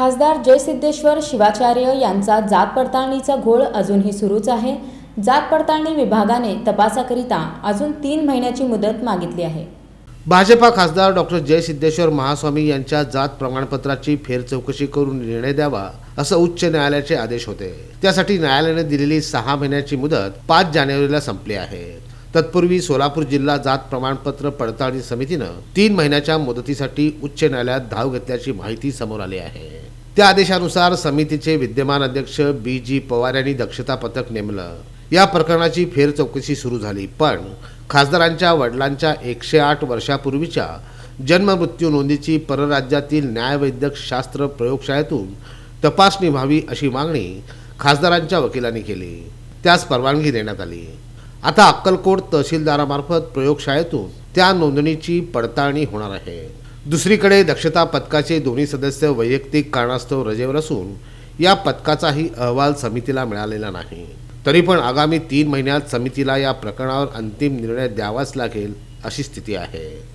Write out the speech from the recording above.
खासदार जयसिद्धेश्वर शिवाचार्य यांचा जात पडताळणीचा घोळ अजूनही सुरूच आहे. जात पडताळणी विभागाने तपासाकरिता अजून तीन महिन्याची मुदत मागितली आहे. भाजपा खासदार डॉक्टर जयसिद्धेश्वर महास्वामी यांच्या जात प्रमाणपत्राची फेरचौकशी करून निर्णय द्यावा असं उच्च न्यायालयाचे आदेश होते. त्यासाठी न्यायालयाने दिलेली सहा महिन्याची मुदत पाच जानेवारीला संपली आहे. तत्पूर्वी सोलापूर जिल्हा जात प्रमाणपत्र पडताळणी समितीनं तीन महिन्याच्या मुदतीसाठी उच्च न्यायालयात धाव घेतल्याची माहिती समोर आली आहे. त्या आदेशानुसार समितीचे विद्यमान अध्यक्ष बी जी पवार यांनी दक्षता पथक नेमलं. या प्रकरणाची फेरचौकशी सुरू झाली पण खासदारांच्या वडिलांच्या एकशे आठ वर्षापूर्वीच्या जन्म मृत्यू नोंदीची परराज्यातील न्यायवैद्यक शास्त्र प्रयोगशाळेतून तपासणी व्हावी अशी मागणी खासदारांच्या वकिलांनी केली. त्यास परवानगी देण्यात आली. आता अक्कलकोट तहसीलदारामार्फत प्रयोगशाळेतून त्या नोंदणीची पडताळणी होणार आहे. दुसरीकडे दक्षता पथकाचे दोन्ही सदस्य वैयक्तिक कारणास्तव रजेवर असून या पथकाचाही अहवाल समितीला मिळालेला नाही. तरी पण आगामी तीन महिन्यात समितीला या प्रकरणावर अंतिम निर्णय द्यावाच लागेल अशी स्थिती आहे.